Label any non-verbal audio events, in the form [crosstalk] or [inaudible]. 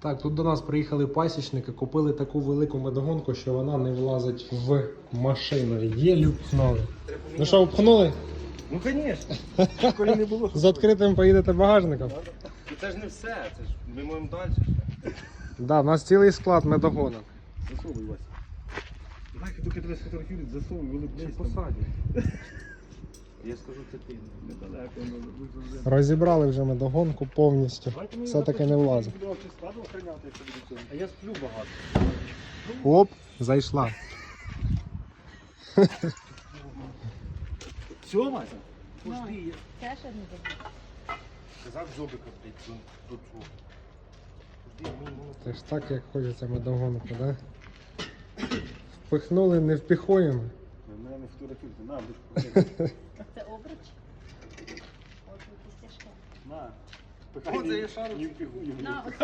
Так, тут до нас приїхали пасічники, купили таку велику медогонку, що вона не влазить в машину. Єлі впхнули. Ну що, впхнули? Ну, звісно. [laughs] Коли не було. З відкритим поїдете багажником? Ну, Це ж не все, це ж ми можемо далі. Да, у нас цілий склад медогонок. Засовуй, Вася. Дай, тільки тебе сфотографують, засовуй, вилип посаді. [laughs] Я скажу, це ти. Недалеко, не Розібрали вже медогонку повністю. Все таки не влазить. А я сплю багато. Оп, зайшла. Я Це ще не забув. зубика, блядь, до, цього. Ми Це ж так, як хочеться медогонку, да? Впихнули, не впіхуємо. Фотографуйте, на, будеш [laughs] Це обруч. От якісь тяжке. На. Оце я шару. Не впігую. На, оце